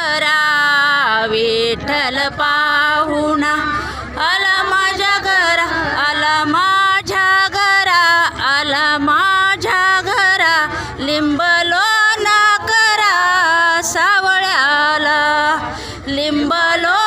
घरा विठ्ठल पाहुणा आला माझ्या घरा आला माझ्या घरा आला माझ्या घरा लिंबलो ना करा सावळ्याला लिंबलो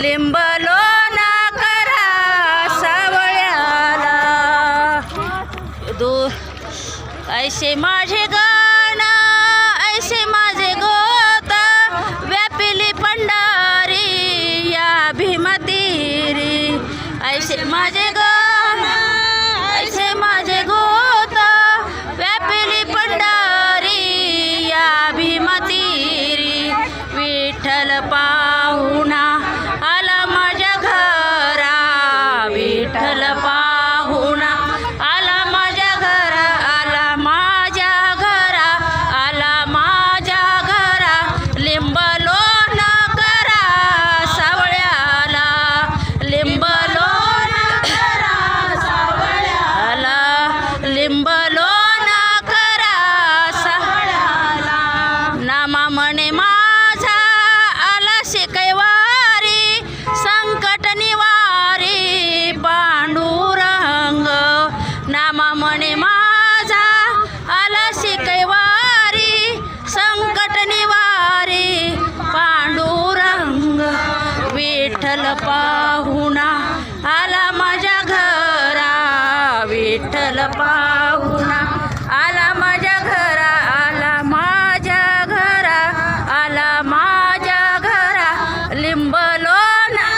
लिंबलो ना करा सावळ्याला. दू ऐसे माझे गाण ऐसे माझे गोत व्यापिली पंढारी या भीमतीरी. ऐसे माझे गाण ऐसे पाहुणा आला माझ्या घरा आला माझ्या घरा आला माझ्या घरा. लिंबलो ना करा सावळ्याला. लिंबलो ना करा सावळ्याला. लिंबलो ना करा सावळ्याला. नामा म्हणे माझा विठ्ठल पाहुणा आला माझ्या घरा विठ्ठल पाहुणा. आला माझ्या घरा आला माझ्या घरा आला माझ्या घरा. लिंबलो ना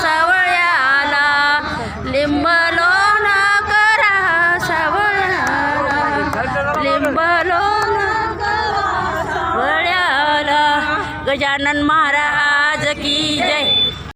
सावळ्याला लिंबलो ना करा सावळ्याला लिंबलो ना गजानन महाराज મહારાજ કી જય